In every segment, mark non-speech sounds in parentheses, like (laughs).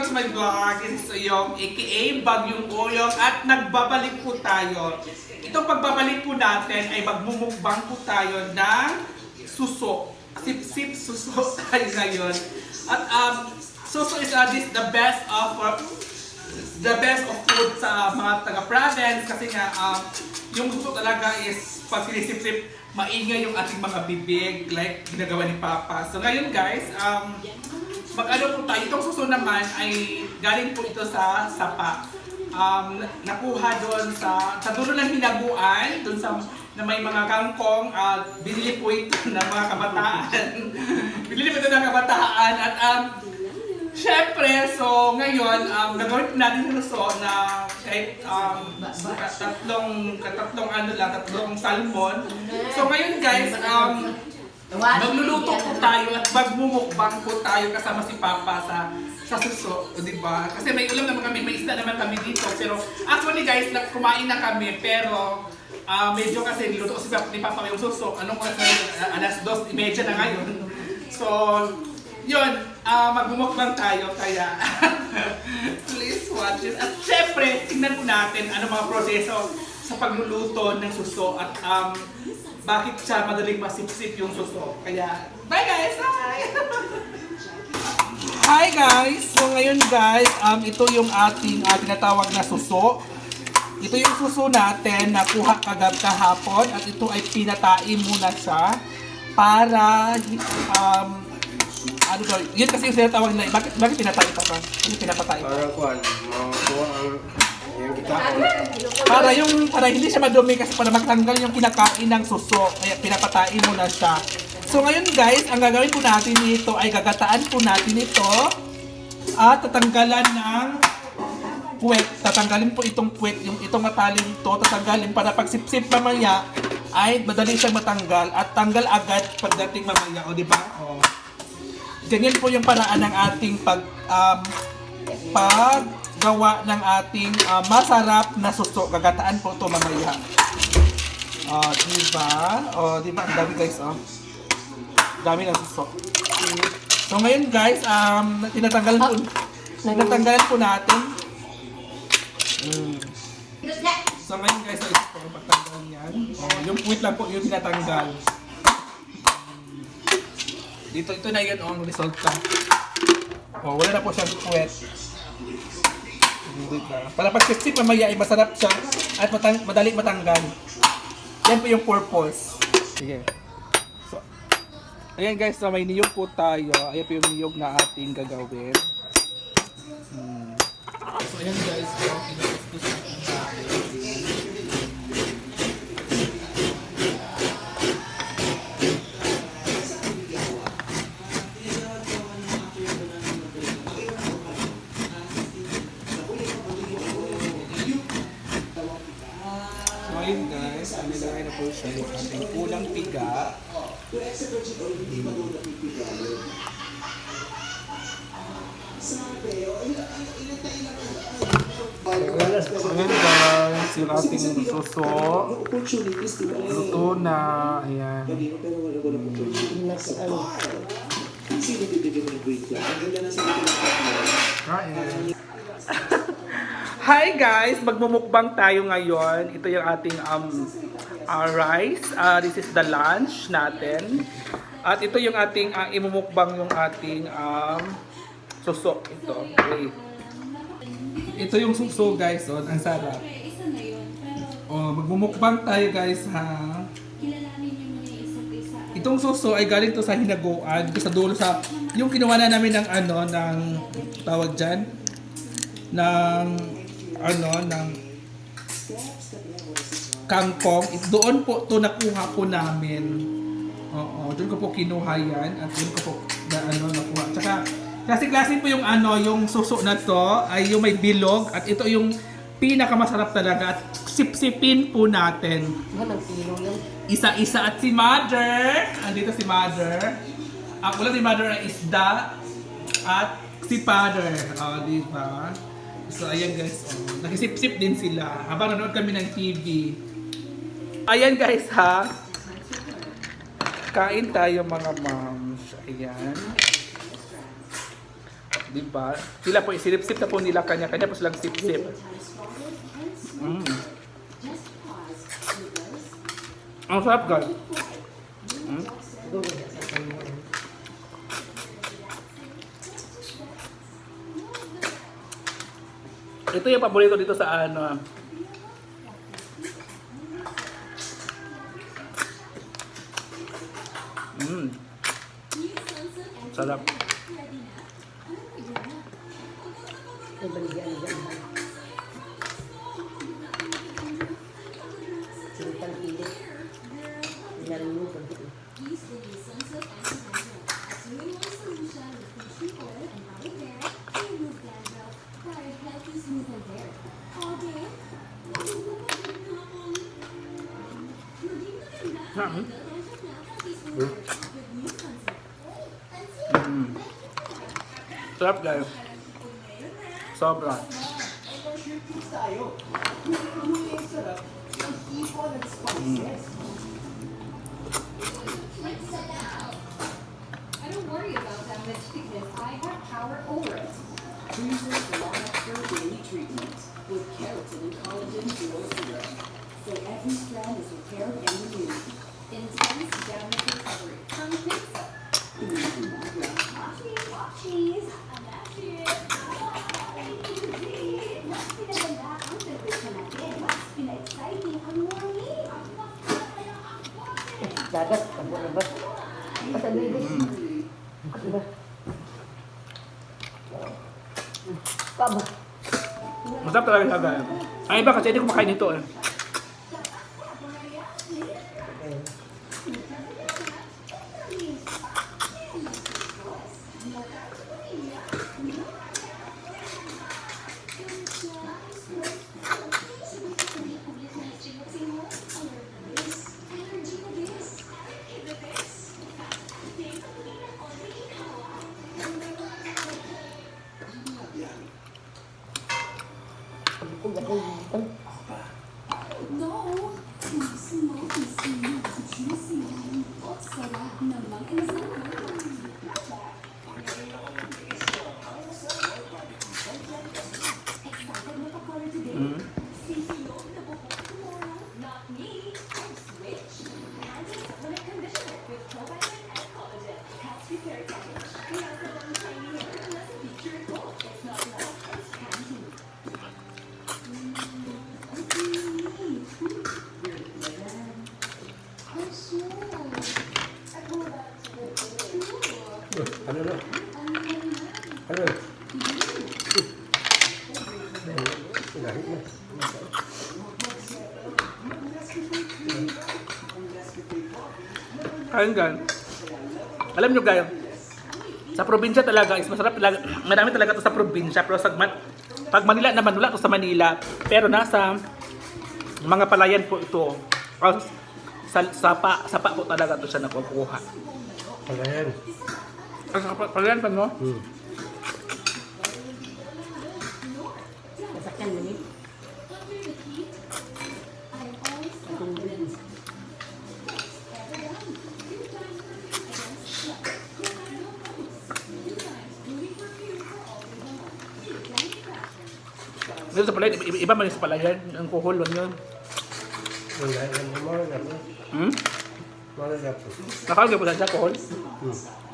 welcome to my vlog. This is Uyong, aka Bagyong Uyong at nagbabalik po tayo. Itong pagbabalik po natin ay magmumukbang po tayo ng suso. Sip-sip suso (laughs) tayo ngayon. At um, suso is uh, this the best of uh, the best of food sa mga taga-province kasi nga um, yung suso talaga is pag sinisip-sip, maingay yung ating mga bibig like ginagawa ni Papa. So ngayon guys, um, mag-ano po tayo, itong suso naman ay galing po ito sa sapa. Um, nakuha doon sa, sa dulo ng hinaguan, doon sa na may mga kangkong, at binili po ito (laughs) ng mga kabataan. (laughs) binili po ito ng kabataan at um, Siyempre, so ngayon, um, gagawin po natin yung luso na kahit um, tatlong, tatlong ano lang, tatlong salmon. So ngayon guys, um, magluluto po tayo at magmumukbang po tayo kasama si Papa sa sa suso, di ba? Kasi may ulam naman kami, may isda naman kami dito. Pero actually guys, kumain na kami, pero ah, medyo kasi niluto ko si Papa, ni Papa yung suso. Anong oras na yun? Ah, Alas 2.30 na ngayon. So, yun, ah, magmumukbang tayo, kaya (laughs) please watch it. At syempre, tingnan po natin ano mga proseso sa pagluluto ng suso at um, bakit siya madaling masipsip yung suso. Kaya, bye guys! Hi! Hi guys! So ngayon guys, um, ito yung ating uh, tinatawag na suso. Ito yung suso natin na kuha kagab kahapon at ito ay pinatain muna siya para um, ano daw, yun kasi yung sinatawag na, bakit, bakit pinatay pa pa? Ano pinapatay? Para kuan, makuha ang kita Para yung, para hindi siya madumi kasi para matanggal yung kinakain ng suso, kaya pinapatain mo na siya. So ngayon guys, ang gagawin po natin dito ay gagataan po natin ito at tatanggalan ng puwet. Tatanggalin po itong puwet, yung itong matalim to, tatanggalin para pag sip-sip mamaya ay madali siyang matanggal at tanggal agad pagdating mamaya, o di ba? O. Ganyan po yung paraan ng ating pag um, paggawa ng ating ah, masarap na suso. Gagataan po ito mamaya. Oh, di ba? Oh, di ba? Ang dami guys, oh. Dami ng suso. So ngayon guys, um, tinatanggalan po, tinatanggalan po natin. Mm. So ngayon guys, ito po ang pagtanggal yan. Oh, yung puwit lang po yung tinatanggal. Dito, ito na yun, oh, ang resulta. Oh, wala na po siyang puwet. Diba? Para pag sip mamaya ay masarap siya at matang madali matanggal. Yan po yung purpose. Sige. So, ayan guys, so may niyog po tayo. Ayan po yung niyog na ating gagawin. Hmm. So ayan guys. So ayun guys, ang nilagay na po siya yung ating ulang piga. Ayan guys, yung ating suso. Luto na. Ayan. Kain. Hi guys! Magmumukbang tayo ngayon. Ito yung ating um, uh, rice. Uh, this is the lunch natin. At ito yung ating uh, imumukbang yung ating um, suso. Ito. Okay. Ito yung suso guys. Oh, ang sarap. Oh, magmumukbang tayo guys ha. Itong suso ay galing to sa hinaguan. Sa dulo sa... Yung kinuha na namin ng ano, ng tawag dyan. Ng ano, ng kangkong. Doon po to nakuha po namin. Oo, doon ko po kinuha yan. At doon ko po na, ano, nakuha. Tsaka, klase-klase po yung ano, yung suso na to ay yung may bilog. At ito yung pinakamasarap talaga. At sip-sipin po natin Walang kilo yan. isa-isa at si Mother. Andito si Mother. Ang ulam ni Mother ay isda at si Father. O, di ba? So, ayan guys. Oh, nakisip-sip din sila habang nanonood kami ng TV. Ayan guys ha. Kain tayo mga moms. Ayan. Di ba? Sila po, isilip-sip na po nila kanya-kanya po silang sip-sip. Mm. Ang sarap guys. Mm. Ito yung paborito dito sa ano. Mm. Sarap. Sintang Choose the long-term daily treatment with keratin and collagen duo serum. So every strand is repaired Dagat, kabo na ba? Patabi din. Diba? Kabo. Masarap talaga siya guys. Ang iba kasi hindi kumakain nito eh. Kung ako dito. Mm. Ano na? Ano? Lahit na. Kain guys. Alam nyo guys, sa probinsya talaga is masarap talaga. Marami talaga to sa probinsya pero sa pag Manila naman wala to sa Manila. Pero nasa mga palayan po ito. Sa sapa, sapa po talaga to siya nakukuha. Pala yan. Ang sapa, palayan pa no? Hmm. Masakyan mo ni. Dito sa palayan, iba, iba man yung sa palayan. Ang kuhulon yun. Ang lahit na mo na po. Hmm? Mara na po. Nakakagay po sa kuhol. Hmm.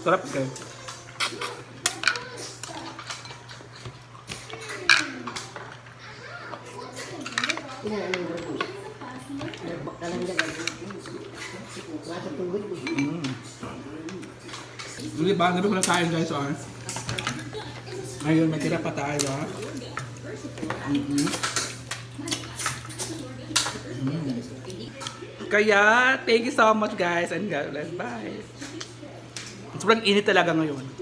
Tubig. Mm. Hindi ba? Gabi ko na kain guys. Oh. Ayun, may tira pa tayo. ah. Mm-hmm. Kaya, thank you so much guys and God bless. Bye. Sobrang init talaga ngayon.